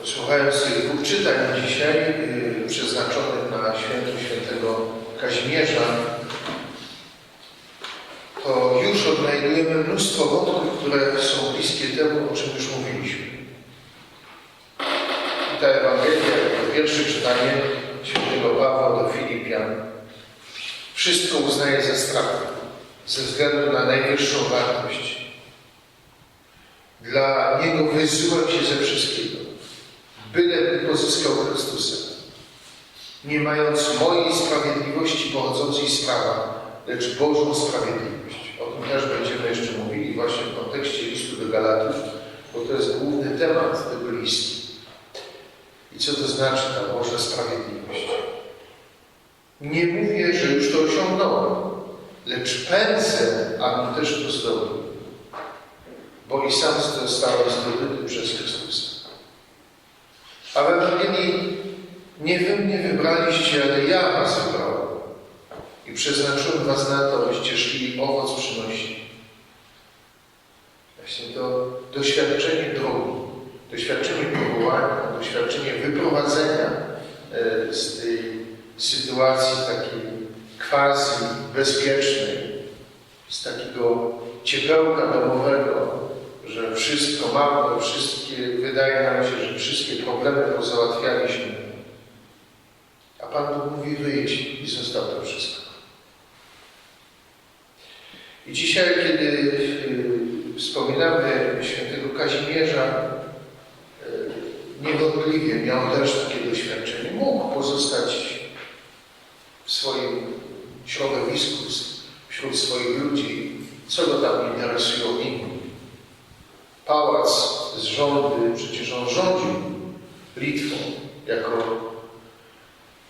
Posłuchając tych dwóch czytań dzisiaj yy, przeznaczonych na święto świętego Kazimierza, to już odnajdujemy mnóstwo wątków, które są bliskie temu, o czym już mówiliśmy. I ta Ewangelia, to pierwsze czytanie świętego Pawła do Filipian, wszystko uznaje za stratę ze względu na najwyższą wartość. Dla Niego wyzyłem się ze wszystkiego, byle pozyskał Chrystusa, nie mając mojej sprawiedliwości pochodzącej z prawa, lecz Bożą sprawiedliwość. O tym też będziemy jeszcze mówili właśnie w kontekście listu do Galatów, bo to jest główny temat tego listu. I co to znaczy ta Boża sprawiedliwość? Nie mówię, że już to osiągnąłem, lecz pędzę, abym też to zdobył. Bo i sam zostałem zdobyty przez Chrystusa. A w Ewangelii nie wy mnie wybraliście, ale ja was wybrałem. I przeznaczyłem was na to, abyście szli owoc przynosić. Właśnie to doświadczenie drogi, doświadczenie powołania, doświadczenie wyprowadzenia e, z tej sytuacji takiej quasi bezpiecznej, z takiego ciepełka domowego, że wszystko mamy, wszystkie, wydaje nam się, że wszystkie problemy pozałatwialiśmy. A Pan Bóg mówi wyjdź i zostaw to wszystko. I dzisiaj, kiedy y, wspominamy świętego Kazimierza, y, niewątpliwie miał też takie doświadczenie. Mógł pozostać w swoim środowisku, wśród swoich ludzi, co go tam interesują inni. Pałac z rządy, przecież on rządził Litwą jako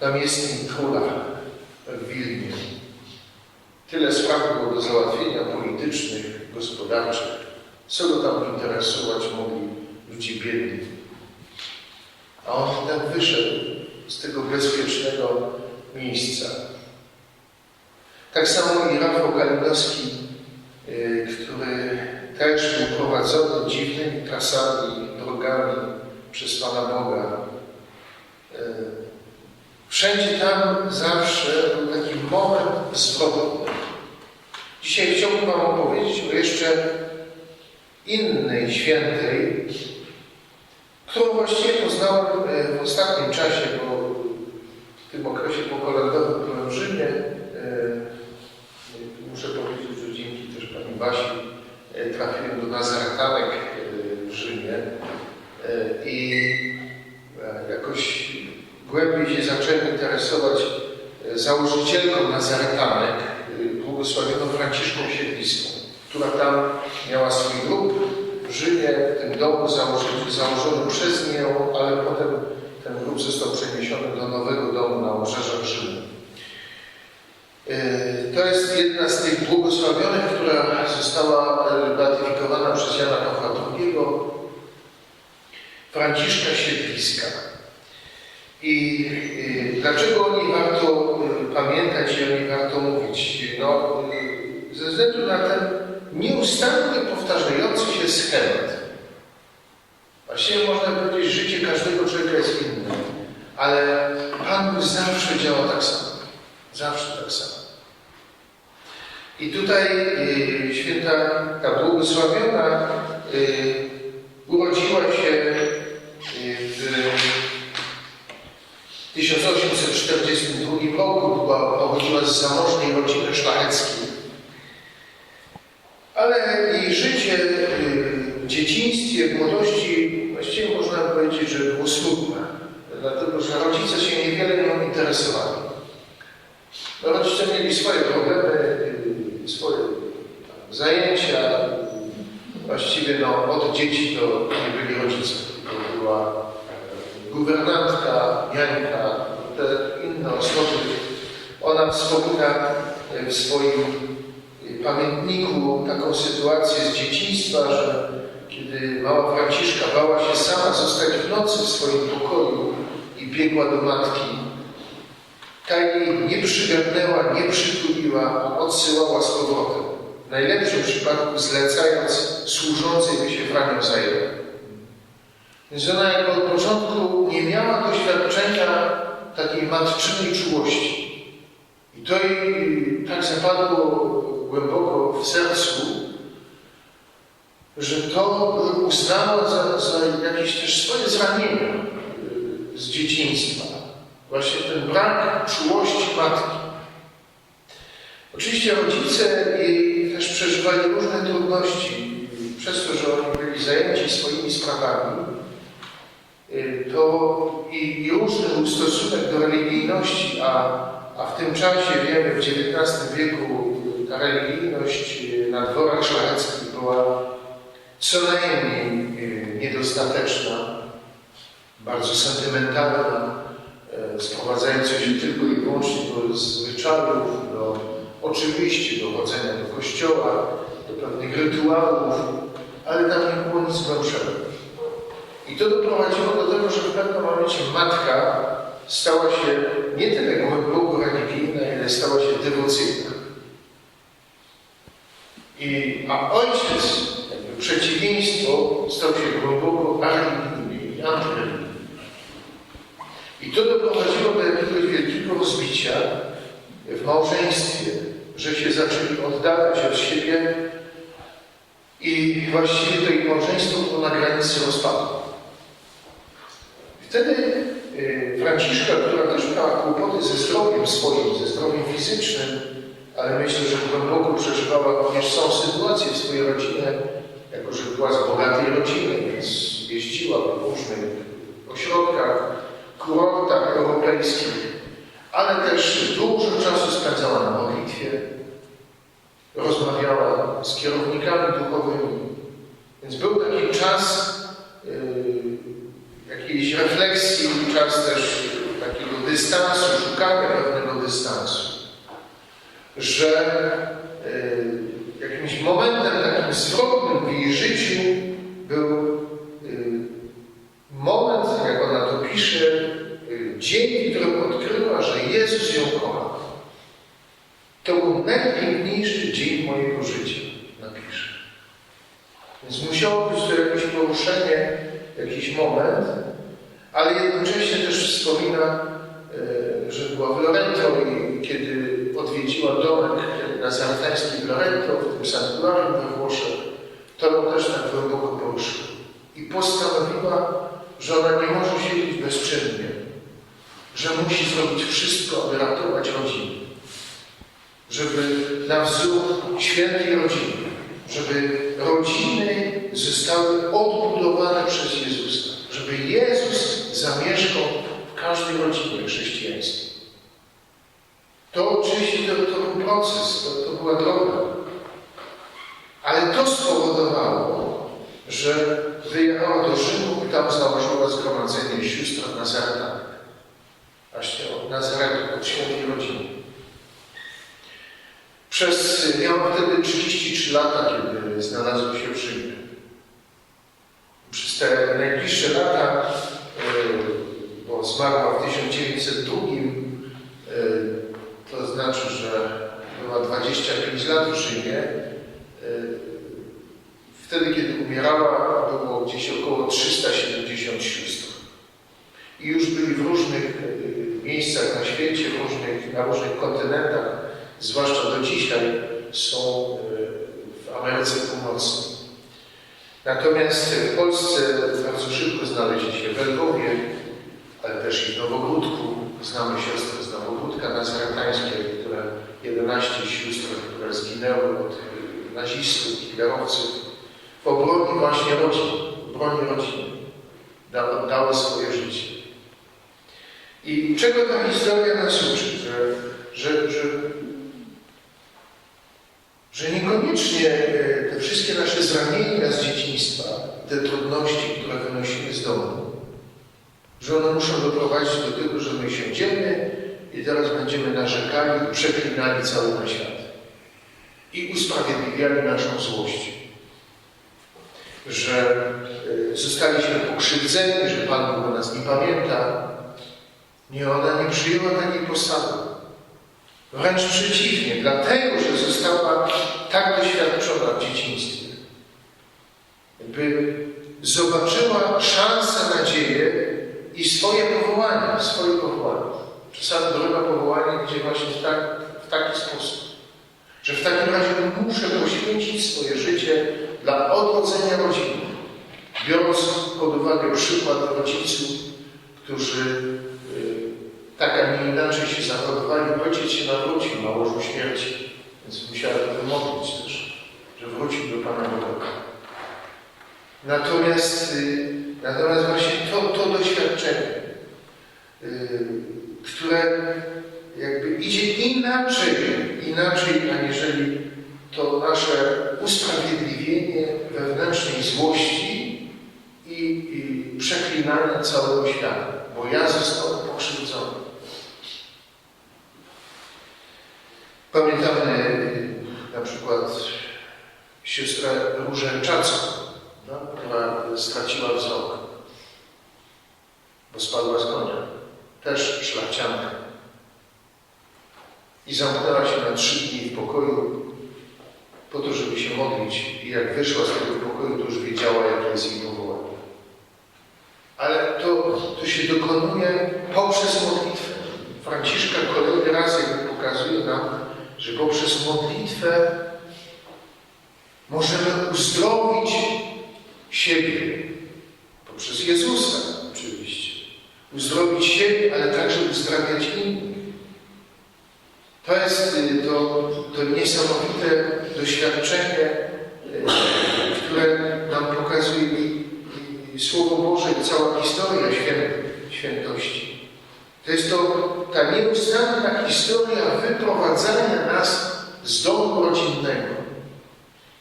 namiestnik króla w Wilnie. Tyle spraw było do załatwienia politycznych, gospodarczych. Co go tam interesować mogli ludzi biedni? A on tak wyszedł z tego bezpiecznego miejsca. Tak samo i Rafał Kalinowski, yy, który też był prowadzony dziwnymi trasami, drogami przez Pana Boga. Yy, Wszędzie tam zawsze był taki moment zwrotny. Dzisiaj chciałbym Wam opowiedzieć o jeszcze innej świętej, którą właściwie poznałem e, w ostatnim czasie, bo w tym okresie pokolendowym byłem w Rzymie. E, Muszę powiedzieć, że dzięki też Pani Basi e, trafiłem do Nazaretanek w Rzymie i jakoś głębiej się zacząłem interesować założycielką Nazaretanek, błogosławioną Franciszką Siedliską, która tam miała swój grób w Rzymie, w tym domu założony, założony przez nią, ale potem ten grób został przeniesiony do nowego domu na obrzeżach Rzymu. Jest jedna z tych błogosławionych, która została beatyfikowana przez Jana Pawła II, Franciszka Siedliska. I y, dlaczego o niej warto y, pamiętać i o niej warto mówić? No, ze względu na ten nieustannie powtarzający się schemat. Właściwie można powiedzieć, że życie każdego człowieka jest inne, ale Pan zawsze działa tak samo. Zawsze tak samo. I tutaj y, święta ta błogosławiona y, urodziła się y, w 1842 roku była, pochodziła z zamożnej rodziny szlacheckiej. Ale jej życie w dzieciństwie, w młodości właściwie można powiedzieć, że było smutne. Dlatego, że rodzice się niewiele nią interesowali. Rodzice mieli swoje problemy, zajęcia. Właściwie no, od dzieci to nie byli rodzice, tylko była guwernantka, Jańka, te inne osoby. Ona wspomina w swoim pamiętniku taką sytuację z dzieciństwa, że kiedy mała Franciszka bała się sama zostać w nocy w swoim pokoju i biegła do matki, ta jej nie przygarnęła, nie przytuliła, odsyłała z powrotem. W najlepszym przypadku zlecając służącej, by się Franią zajęła. Więc ona jako od początku nie miała doświadczenia takiej matczynej czułości. I to jej tak zapadło głęboko w sercu, że to uznała za, za jakieś też swoje zranienia y, z dzieciństwa. Właśnie ten brak czułości matki. Oczywiście rodzice jej też przeżywali różne trudności. Przez to, że oni byli zajęci swoimi sprawami, y, to i, i różny był stosunek do religijności, a, a w tym czasie wiemy, w XIX wieku ta religijność y, na dworach szlacheckich była co najmniej y, niedostateczna, bardzo sentymentalna, sprowadzająca się tylko i wyłącznie do zwyczajów, do oczywiście do chodzenia do kościoła, do pewnych rytuałów, ale tam nie było nic głębszego. I to doprowadziło do tego, że w pewnym momencie matka stała się nie tyle głęboko religijna, ile stała się dewocyjna. I, a ojciec, jakby przeciwieństwo, stał się głęboko areligijny i. I to doprowadziło do jakiegoś wielkiego rozbicia w małżeństwie, że się zaczęli oddalać od siebie i właściwie to ich małżeństwo było na granicy rozpadu. Wtedy y, Franciszka, która też miała kłopoty ze zdrowiem swoim, ze zdrowiem fizycznym, ale myślę, że głęboko przeżywała również całą sytuację w swojej rodzinie, jako że była z bogatej rodziny, więc jeździła po różnych ośrodkach, kurortach europejskich, ale też dużo czasu spędzała na modlitwie, rozmawiała z kierownikami duchowymi. Więc był taki czas yy, jakiejś refleksji, czas też takiego dystansu, szukania pewnego dystansu. Że yy, jakimś momentem takim zwrotnym w jej życiu był yy, moment, jak ona to pisze, yy, dzień, którym odkryła, Jezus ją kocha. To był najpiękniejszy dzień mojego życia, napisze. Więc musiało być to jakieś poruszenie, jakiś moment, ale jednocześnie też wspomina, e, że była w Lorento i kiedy odwiedziła domek nazaretański w Lorento, w tym sanktuarium we Włoszech, to ją też tak głęboko poruszyło. I postanowiła, że ona nie może siedzieć bezczynnie, że musi zrobić wszystko, aby ratować rodzinę żeby na wzór świętej rodziny, żeby rodziny zostały odbudowane przez Jezusa, żeby Jezus zamieszkał w każdej rodzinie chrześcijańskiej. To oczywiście to, to był proces, to, to była droga. Ale to spowodowało, że wyjechała do Rzymu i tam założyła zgromadzenie sióstr Nazareta. Właśnie od Nazaretu, od świętej rodziny. Przez, miałam wtedy 33 lata, kiedy znalazłem się w Rzymie. Przez te najbliższe lata, bo zmarła w 1902, to znaczy, że była 25 lat w Rzymie. Wtedy, kiedy umierała, było gdzieś około 370 sióstr. I już byli w różnych miejscach na świecie, różnych, na różnych kontynentach zwłaszcza do dzisiaj, są w Ameryce Północnej. Natomiast w Polsce bardzo szybko znaleźli się w Lwowie, ale też i w Nowogródku. Znamy siostrę z Nowogródka nazaretańskiej, które 11 sióstr, które zginęły od nazistów, hitlerowców w obronie właśnie rodzin, w obronie rodziny. Dały, dały swoje życie. I czego ta historia nas uczy? Że, że, że że niekoniecznie e, te wszystkie nasze zranienia z dzieciństwa, te trudności, które wynosimy z domu, że one muszą doprowadzić do tego, że my siądziemy i teraz będziemy narzekali i przeklinali cały świat. I usprawiedliwiali naszą złość. Że e, zostaliśmy pokrzywdzeni, że Pan Bóg o nas nie pamięta. Nie, ona nie przyjęła takiej postawy. Wręcz przeciwnie, dlatego, że została tak doświadczona w dzieciństwie. Jakby zobaczyła szansę, nadzieję i swoje powołanie, swoje powołanie. Czasami droga powołanie idzie właśnie w, tak, w taki sposób, że w takim razie muszę poświęcić swoje życie dla odrodzenia rodziny. Biorąc pod uwagę przykład rodziców, którzy tak, a nie inaczej się zachowywali, ojciec się nawrócił na łożu śmierci, więc musiałem wymodlić też, że wrócił do Pana Boga. Natomiast, y, natomiast właśnie to, to doświadczenie, y, które jakby idzie inaczej, inaczej aniżeli to nasze usprawiedliwienie wewnętrznej złości i, i przeklinania całego świata, bo ja zostałem pokrzywdzony. Pamiętamy y, na przykład siostrę Różę Czacką, no, która straciła wzrok, bo spadła z konia. Też szlachcianka. I zamknęła się na trzy dni w pokoju po to, żeby się modlić. I jak wyszła z tego pokoju, to już wiedziała, jakie jest jej powołanie. Ale to, to się dokonuje poprzez modlitwę. Franciszka kolejny raz jakby pokazuje nam, że poprzez modlitwę możemy uzdrowić siebie. Poprzez Jezusa oczywiście. Uzdrowić siebie, ale także uzdrawiać innych. To jest y, to, to niesamowite doświadczenie, y, które nam pokazuje Słowo Boże i cała historia świę, świętości. To jest to ta nieustanna historia wyprowadzania nas z domu rodzinnego.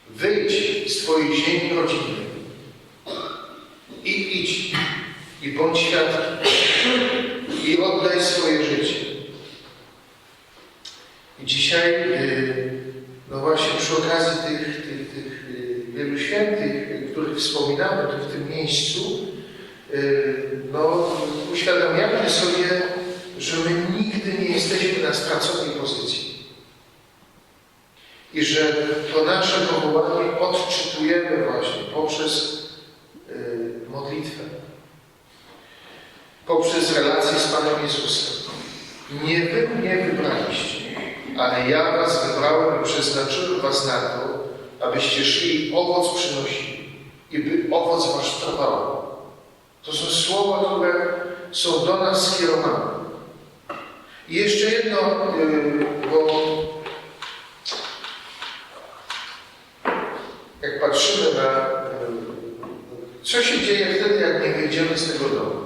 Wyjdź z Twojej ziemi rodzinnej i idź i bądź świadkiem i oddaj swoje życie. I dzisiaj, y, no właśnie przy okazji tych, tych, tych y, wielu świętych, y, których wspominamy tu w tym miejscu, no uświadamiamy sobie, że my nigdy nie jesteśmy na straconej pozycji. I że to nasze powołanie odczytujemy właśnie poprzez modlitwę, poprzez relację z Panem Jezusem. Nie wy mnie wybraliście, ale ja was wybrałem i przeznaczyłem was na to, abyście szli owoc przynosili i by owoc wasz trwał. To są słowa, które są do nas skierowane. I jeszcze jedno, yy, bo jak patrzymy na yy, co się dzieje wtedy, jak nie wyjdziemy z tego domu.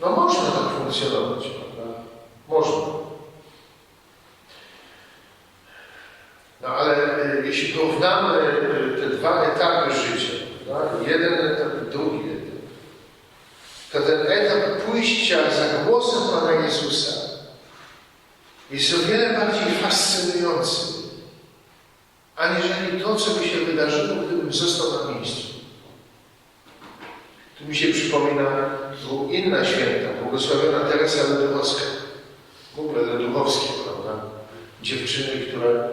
No można tak funkcjonować, prawda? Można. No ale y, jeśli porównamy y, te dwa etapy życia, prawda? jeden etap, drugi to ten etap pójścia za głosem Pana Jezusa jest o wiele bardziej fascynujący, aniżeli to, co by się wydarzyło, gdybym został na miejscu. Tu mi się przypomina inna święta, błogosławiona Teresa Leduchowska. W ogóle Leduchowskie, prawda? Dziewczyny, które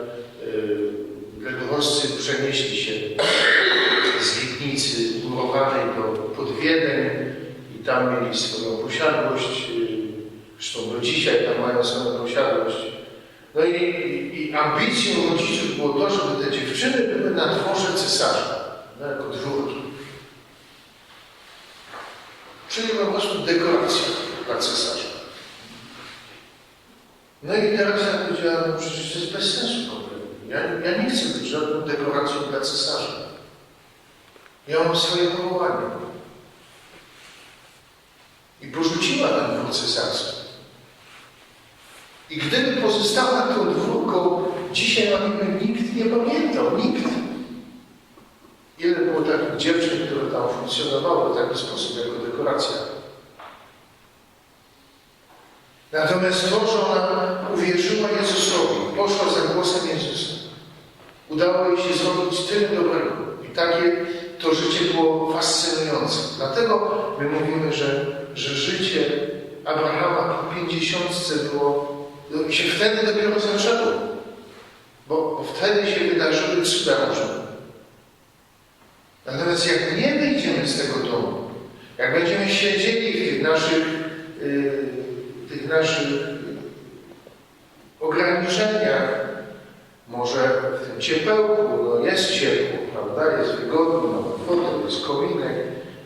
yy, Leduchowscy przenieśli się z Lipnicy murowanej do, pod Wiedeń i tam mieli swoją posiadłość. Yy, zresztą do dzisiaj tam mają swoją posiadłość. No i, i, i ambicją rodziców było to, żeby te dziewczyny były na dworze cesarza, no, jako dwórki. Czyli po prostu dekoracja dla cesarza. No i teraz ja powiedziałem, no przecież to jest bez sensu kompletnie. Ja, ja nie chcę być żadną dekoracją dla cesarza. Ja mam swoje powołanie. I porzuciła ten dwór cesarski. I gdyby pozostała tą dwórką, dzisiaj o nim nikt nie pamiętał. Nikt. Ile było takich dziewczyn, które tam funkcjonowały w taki sposób, jako dekoracja. Natomiast to, że ona uwierzyła Jezusowi, poszła za głosem Jezusa, udało jej się zrobić tyle dobrego. I takie to życie było fascynujące. Dlatego my mówimy, że, że życie Abrahama po pięćdziesiątce było, no, się wtedy dopiero zaczęło. Bo, bo wtedy się wydarzyły cuda. Natomiast jak nie wyjdziemy z tego domu, jak będziemy siedzieli w tych naszych, yy, tych naszych ograniczeniach, może w tym ciepełku, no jest ciepło, prawda, jest wygodnie, no fotel, jest kominek,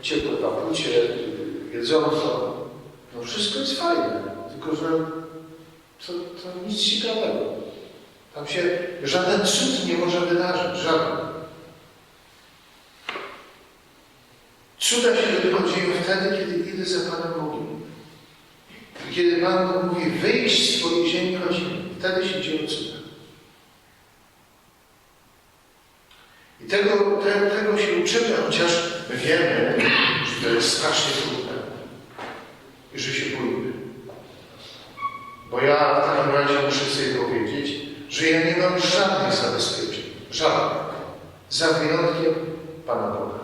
ciepłe papucie, jedzonko, no wszystko jest fajne, tylko że to, to nic ciekawego. Tam się żaden cud nie może wydarzyć, żaden. Cuda się tylko dzieją wtedy, kiedy idę za Panem Bogiem. Kiedy Pan mówi, wyjść z swojej ziemi wtedy się dzieją cuda. I tego, te, tego się uczymy, chociaż my wiemy, że to jest strasznie trudne i że się boimy. Bo ja w takim razie muszę sobie powiedzieć, że ja nie mam żadnych zabezpieczeń. Żadnych. Za wyjątkiem Pana Boga.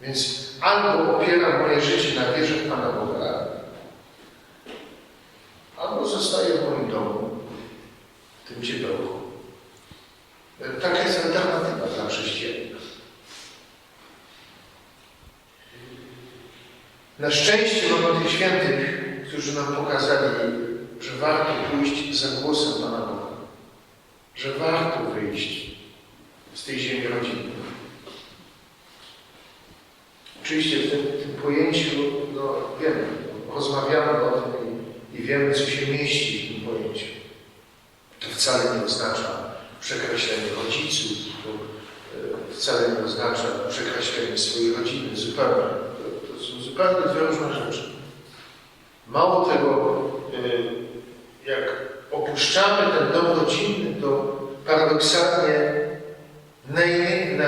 Więc albo opieram moje życie na wierze Pana Boga, albo zostaję w moim domu, tym ciepełku. Taka jest alternatywa dla chrześcijanina. Na szczęście mamy tych świętych, którzy nam pokazali, że warto pójść za głosem Pana Boga. Że warto wyjść z tej ziemi rodzinnej. Oczywiście w tym, tym pojęciu, no wiemy, rozmawiamy o tym i, i wiemy, co się mieści w tym pojęciu. To wcale nie oznacza przekreślenie rodziców, to e, wcale nie oznacza przekreślenie swojej rodziny, zupełnie. To, to są zupełnie dwie różne rzeczy. Mało tego, e, jak opuszczamy ten dom rodzinny, to paradoksalnie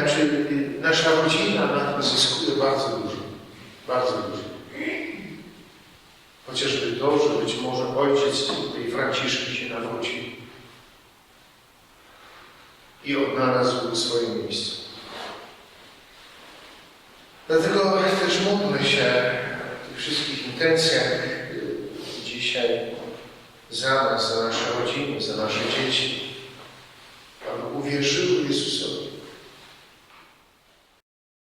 znaczy y, nasza rodzina na tym zyskuje bardzo dużo. Bardzo dużo. Chociażby to, że być może ojciec tej Franciszki się nawrócił i odnalazł swoje miejsce. Dlatego też módlmy się w tych wszystkich intencjach y, dzisiaj za nas, za nasze rodziny, za nasze dzieci, aby uwierzyły Jezusowi.